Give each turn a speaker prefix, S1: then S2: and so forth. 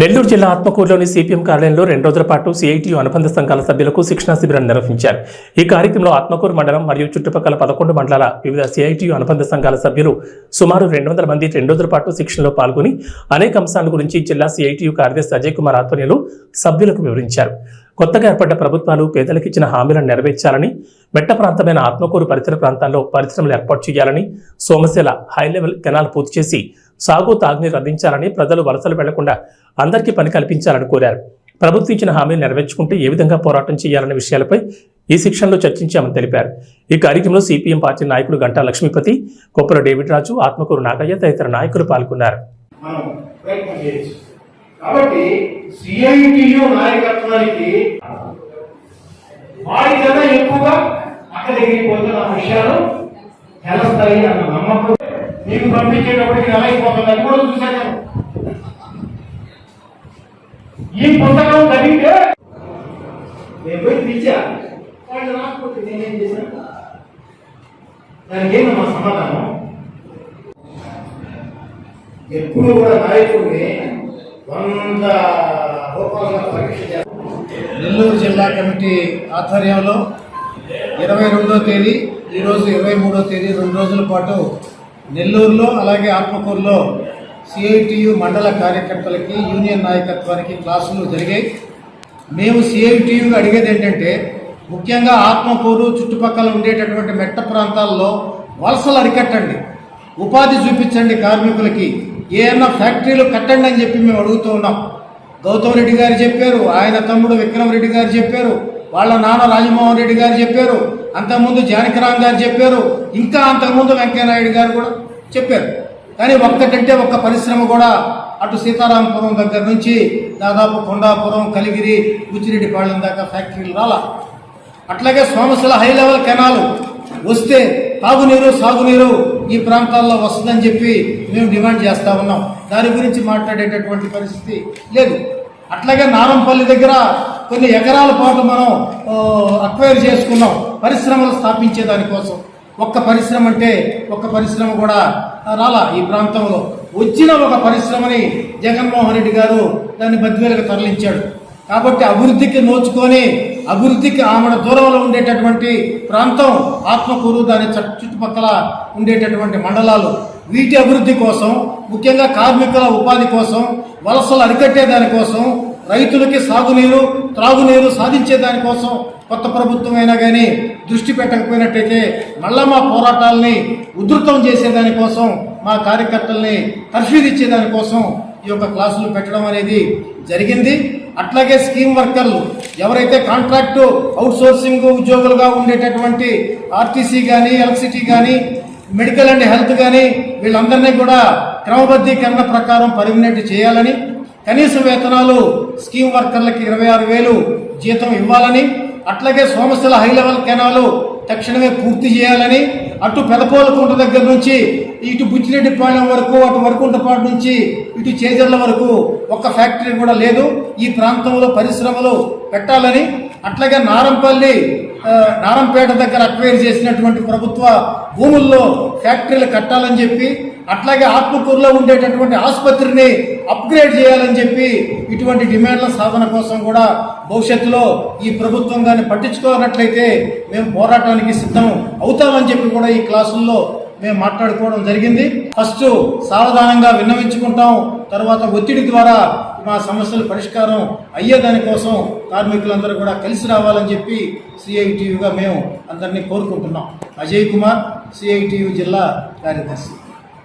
S1: నెల్లూరు జిల్లా ఆత్మకూరులోని సిపిఎం కార్యాలయంలో రెండు రోజుల పాటు సిఐటియు అనుబంధ సంఘాల సభ్యులకు శిక్షణా శిబిరం నిర్వహించారు. ఈ కార్యక్రమంలో ఆత్మకూరు మండలం మరియు చుట్టుపక్కల పదకొండు మండలాల వివిధ సిఐటియు అనుబంధ సంఘాల సభ్యులు సుమారు రెండు వందల మంది రెండు రోజుల పాటు శిక్షణలో పాల్గొని అనేక అంశాల గురించి జిల్లా సిఐటియు కార్యదర్శి అజయ్ కుమార్ ఆధ్వర్యంలో సభ్యులకు వివరించారు. కొత్తగా ఏర్పడ్డ ప్రభుత్వాలు పేదలకు ఇచ్చిన హామీలను నెరవేర్చాలని మెట్ట ప్రాంతమైన ఆత్మకూరు పరిసర ప్రాంతాల్లో పరిశ్రమలు ఏర్పాటు చేయాలని సోమశిల హై లెవెల్ కెనాల్ పూర్తి చేసి సాగు తాగునీరు అందించాలని ప్రజలు వలసలు వెళ్ళకుండా అందరికీ పని కల్పించాలని కోరారు. ప్రభుత్వం ఇచ్చిన హామీలు నెరవేర్చుకుంటే ఏ విధంగా పోరాటం చేయాలనే విషయాలపై ఈ శిక్షణలో చర్చించామని తెలిపారు. ఈ కార్యక్రమంలో సిపిఎం పార్టీ నాయకులు గంటా లక్ష్మీపతి కొప్పల డేవిడ్ రాజు ఆత్మకూరు నాగయ్య తదితర నాయకులు పాల్గొన్నారు.
S2: మనం ప్రయత్నం చేయొచ్చు. కాబట్టి సిఐటియు నాయకత్వానికి వారి కన్నా ఎక్కువగా అక్క దగ్గరికి పోతున్న విషయాలు తెలుస్తాయి అన్న నమ్మకం. మీకు పంపించేటప్పటికి ఎలా అయిపోతుంది అది కూడా చూశాను ఈ పుస్తకం చదివితే నేను పోయి పిలిచా వాళ్ళు రాకపోతే నేనేం చేశాను? దానికి ఏంటమ్మా సమాధానం? ఎప్పుడు కూడా నాయకుడిని వంద
S3: నెల్లూరు జిల్లా కమిటీ ఆధ్వర్యంలో ఇరవై రెండో తేదీ ఈరోజు ఇరవై మూడో తేదీ రెండు రోజుల పాటు నెల్లూరులో అలాగే ఆత్మకూరులో సిఐటియు మండల కార్యకర్తలకి యూనియన్ నాయకత్వానికి క్లాసులు జరిగాయి. మేము సిఐటియు అడిగేది ఏంటంటే ముఖ్యంగా ఆత్మకూరు చుట్టుపక్కల ఉండేటటువంటి మెట్ట ప్రాంతాల్లో వలసలు అరికట్టండి. ఉపాధి చూపించండి కార్మికులకి. ఏమన్నా ఫ్యాక్టరీలు కట్టండి అని చెప్పి మేము అడుగుతూ ఉన్నాం. గౌతమ్ రెడ్డి గారు చెప్పారు ఆయన తమ్ముడు విక్రమ్ రెడ్డి గారు చెప్పారు వాళ్ళ నాన్న రాజమోహన్ రెడ్డి గారు చెప్పారు అంతకుముందు జానకిరామ్ గారు చెప్పారు ఇంకా అంతకుముందు వెంకయ్యనాయుడు గారు కూడా చెప్పారు. కానీ ఒక్కటంటే ఒక్క పరిశ్రమ కూడా అటు సీతారామపురం దగ్గర నుంచి దాదాపు కొండాపురం కలిగిరి బుచ్చిరెడ్డిపాళెం దాకా ఫ్యాక్టరీలు రాలా. అట్లాగే సోమశిల హై లెవెల్ కెనాలు వస్తే తాగునీరు సాగునీరు ఈ ప్రాంతాల్లో వస్తుందని చెప్పి మేము డిమాండ్ చేస్తా ఉన్నాం. దాని గురించి మాట్లాడేటటువంటి పరిస్థితి లేదు. అట్లాగే నారంపల్లి దగ్గర కొన్ని ఎకరాల పాటు మనం అక్వైర్ చేసుకున్నాం. పరిశ్రమలు స్థాపించే దానికోసం ఒక్క పరిశ్రమ అంటే ఒక్క పరిశ్రమ కూడా రాలా ఈ ప్రాంతంలో. వచ్చిన ఒక పరిశ్రమని జగన్మోహన్ రెడ్డి గారు దాన్ని బద్వేలకు తరలించాడు. కాబట్టి అభివృద్ధికి నోచుకొని అభివృద్ధికి ఆమెడ దూరంలో ఉండేటటువంటి ప్రాంతం ఆత్మకూరు దాని చుట్టుపక్కల ఉండేటటువంటి మండలాలు. వీటి అభివృద్ధి కోసం ముఖ్యంగా కార్మికుల ఉపాధి కోసం వలసలు అరికట్టే దానికోసం రైతులకి సాగునీరు త్రాగునీరు సాధించే దానికోసం కొత్త ప్రభుత్వం అయినా కానీ దృష్టి పెట్టకపోయినట్టయితే మళ్ళా మా పోరాటాలని ఉధృతం చేసేదానికోసం మా కార్యకర్తల్ని తర్ఫీదు ఈ యొక్క క్లాసులు పెట్టడం అనేది జరిగింది. అట్లాగే స్కీమ్ వర్కర్లు ఎవరైతే కాంట్రాక్టు అవుట్సోర్సింగ్ ఉద్యోగులుగా ఉండేటటువంటి ఆర్టీసీ కానీ ఎలక్ట్రిసిటీ కానీ మెడికల్ అండ్ హెల్త్ కానీ వీళ్ళందరినీ కూడా క్రమబద్ధీకరణ ప్రకారం పర్మినెంట్ చేయాలని కనీస వేతనాలు స్కీమ్ వర్కర్లకి ఇరవై ఆరు వేలు జీతం ఇవ్వాలని అట్లాగే సోమశిల హై లెవెల్ కెనాలు తక్షణమే పూర్తి చేయాలని అటు పెదపోలకుంట దగ్గర నుంచి ఇటు బుచ్చిరెడ్డిపాళెం వరకు అటు వరకుంటపాటు నుంచి ఇటు చేజర్ల వరకు ఒక్క ఫ్యాక్టరీ కూడా లేదు. ఈ ప్రాంతంలో పరిశ్రమలు పెట్టాలని అట్లాగే నారంపల్లి నారంపేట దగ్గర అక్వైర్ చేసినటువంటి ప్రభుత్వ భూముల్లో ఫ్యాక్టరీలు కట్టాలని చెప్పి అట్లాగే ఆత్మకూరులో ఉండేటటువంటి ఆసుపత్రిని అప్గ్రేడ్ చేయాలని చెప్పి ఇటువంటి డిమాండ్ల సాధన కోసం కూడా భవిష్యత్తులో ఈ ప్రభుత్వం కానీ పట్టించుకోనట్లయితే మేము పోరాటానికి సిద్ధం అవుతామని చెప్పి కూడా ఈ క్లాసుల్లో మేము మాట్లాడుకోవడం జరిగింది. ఫస్ట్ సావధానంగా విన్నవించుకుంటాం. తర్వాత ఒత్తిడి ద్వారా మా సమస్యల పరిష్కారం అయ్యేదానికోసం కార్మికులందరూ కూడా కలిసి రావాలని చెప్పి సిఐటియుగా మేము అందరినీ కోరుకుంటున్నాం. అజయ్ కుమార్ సిఐటియు జిల్లా కార్యదర్శి.